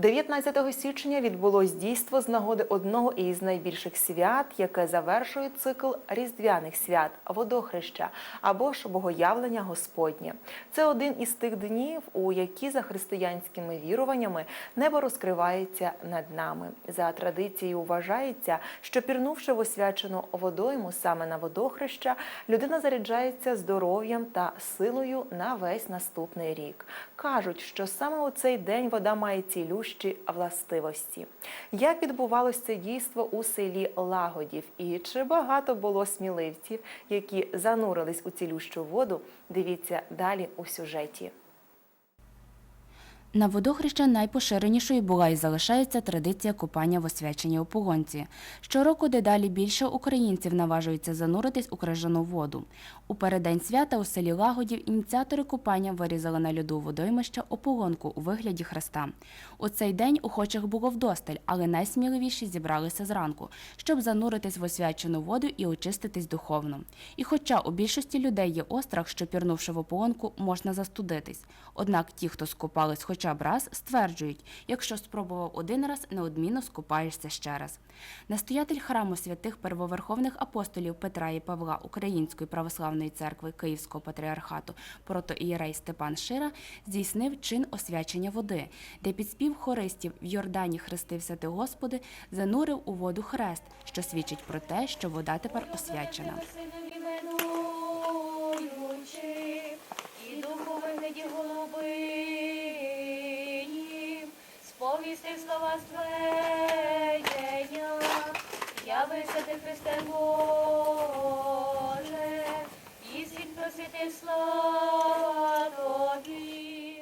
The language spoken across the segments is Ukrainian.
19 січня відбулось дійство з нагоди одного із найбільших свят, яке завершує цикл різдвяних свят водохреща або ж богоявлення Господнє. Це один із тих днів, у які за християнськими віруваннями небо розкривається над нами. За традицією вважається, що пірнувши в освячену водойму саме на водохреща, людина заряджається здоров'ям та силою на весь наступний рік. Кажуть, що саме у цей день вода має цілющі властивості. Як відбувалося це дійство у селі Лагодів, і чи багато було сміливців, які занурились у цілющу воду? Дивіться далі у сюжеті. На водохреща найпоширенішою була і залишається традиція купання в освяченій ополонці. Щороку дедалі більше українців наважуються зануритись у крижану воду. У переддень свята у селі Лагодів ініціатори купання вирізали на льоду водоймища ополонку у вигляді хреста. У цей день охочих було вдосталь, але найсміливіші зібралися зранку, щоб зануритись в освячену воду і очиститись духовно. І хоча у більшості людей є острах, що пірнувши в ополонку, можна застудитись. Однак ті, хто скупались хоча б раз, стверджують, якщо спробував один раз, неодмінно скупаєшся ще раз. Настоятель храму святих первоверховних апостолів Петра і Павла Української православної церкви Київського патріархату протоієрей Степан Шира здійснив чин освячення води, де під спів хористів в Йордані хрестився ти Господи, занурив у воду хрест, що свідчить про те, що вода тепер освячена. Сповістив слова ствердження, явився ти Христе Боже, і світ просвітив слава Тобі.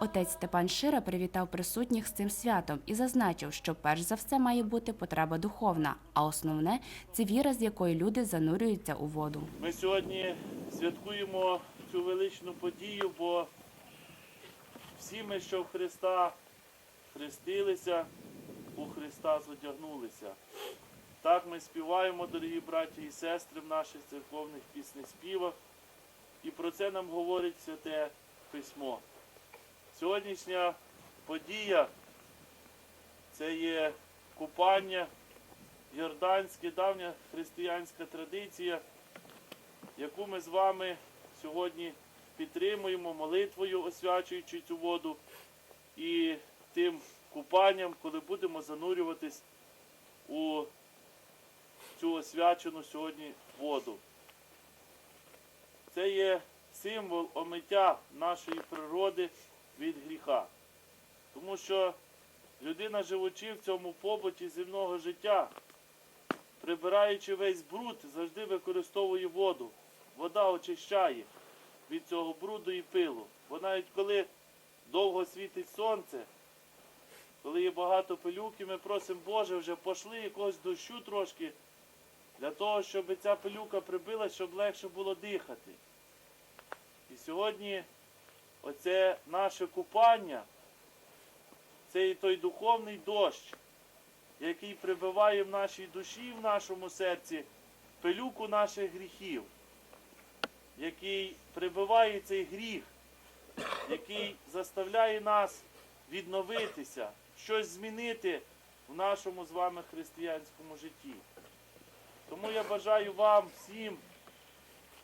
Отець Степан Шира привітав присутніх з цим святом і зазначив, що перш за все має бути потреба духовна, а основне це віра, з якою люди занурюються у воду. Ми сьогодні святкуємо цю величну подію, бо всі ми, що в Христа хрестилися, у Христа зодягнулися. Так ми співаємо, дорогі браті і сестри, в наших церковних піснеспівах. І про це нам говорить Святе Письмо. Сьогоднішня подія це є купання, йорданське, давня християнська традиція, яку ми з вами сьогодні підтримуємо молитвою, освячуючи цю воду, і тим купанням, коли будемо занурюватись у цю освячену сьогодні воду. Це є символ омиття нашої природи від гріха. Тому що людина, живучи в цьому побуті земного життя, прибираючи весь бруд, завжди використовує воду. Вода очищає від цього бруду і пилу. Бо навіть коли довго світить сонце, коли є багато пилюки, ми просимо, Боже, вже пошли якогось дощу трошки, для того, щоб ця пилюка прибилась, щоб легше було дихати. І сьогодні оце наше купання, це і той духовний дощ, який прибиває в нашій душі, в нашому серці пилюку наших гріхів, який прибиває цей гріх, який заставляє нас відновитися, щось змінити в нашому з вами християнському житті. Тому я бажаю вам всім,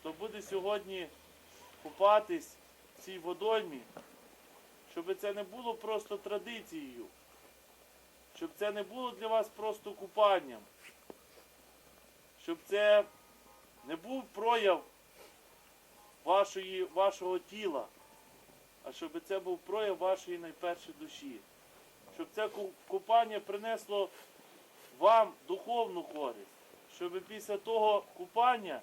хто буде сьогодні купатись в цій водоймі, щоб це не було просто традицією, щоб це не було для вас просто купанням, щоб це не був прояв вашої, вашого тіла, а щоб це був прояв вашої найпершої душі. Щоб це купання принесло вам духовну користь, щоб після того купання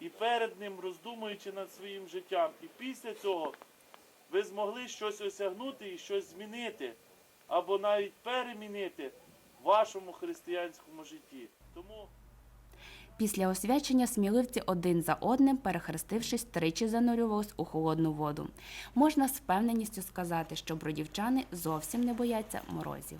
і перед ним роздумуючи над своїм життям, і після цього ви змогли щось осягнути і щось змінити, або навіть перемінити в вашому християнському житті. Тому Після освячення сміливці один за одним, перехрестившись, тричі занурювались у холодну воду. Можна з впевненістю сказати, що бродівчани зовсім не бояться морозів.